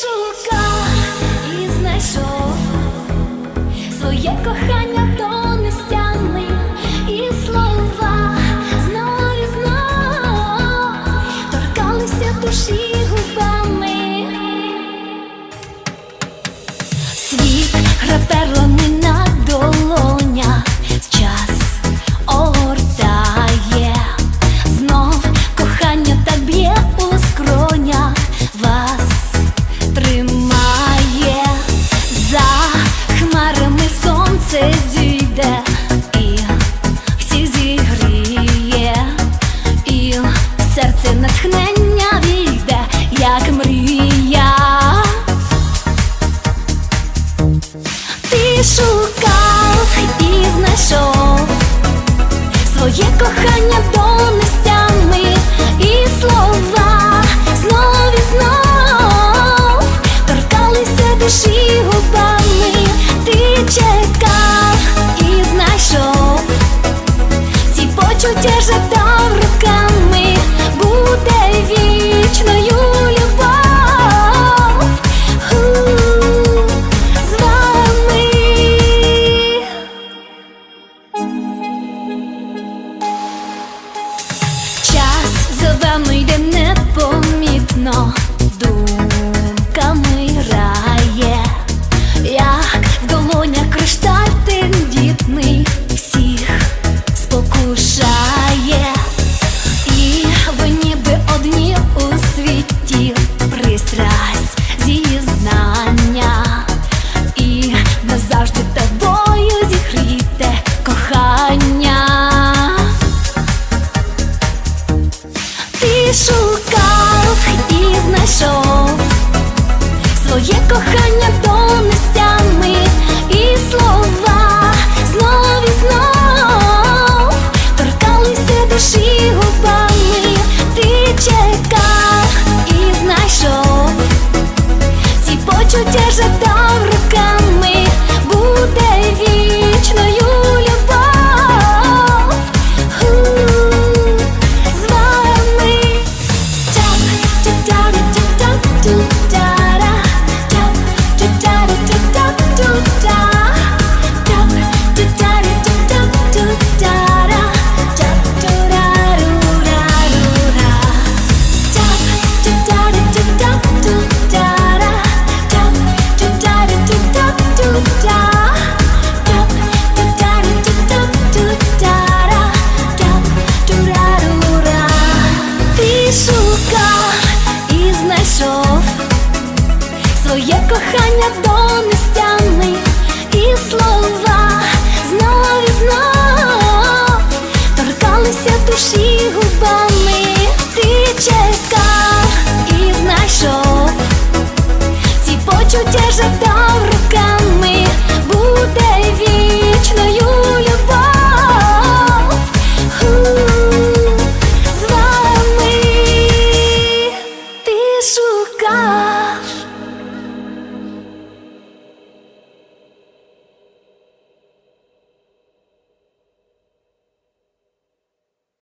шукав і знайшов своє кохання до нестями. І слова знов і торкалися душі Шукав і знайшов своє кохання донестями і слова знов і знов торкалися душі губами. Ти чекав і знайшов ці почуття жадав Ти шукав і знайшов. Своє кохання донестями і слова знов і знов. Торкалися душі губами. Ти чекав і знайшов. Ці почуття жадав руками,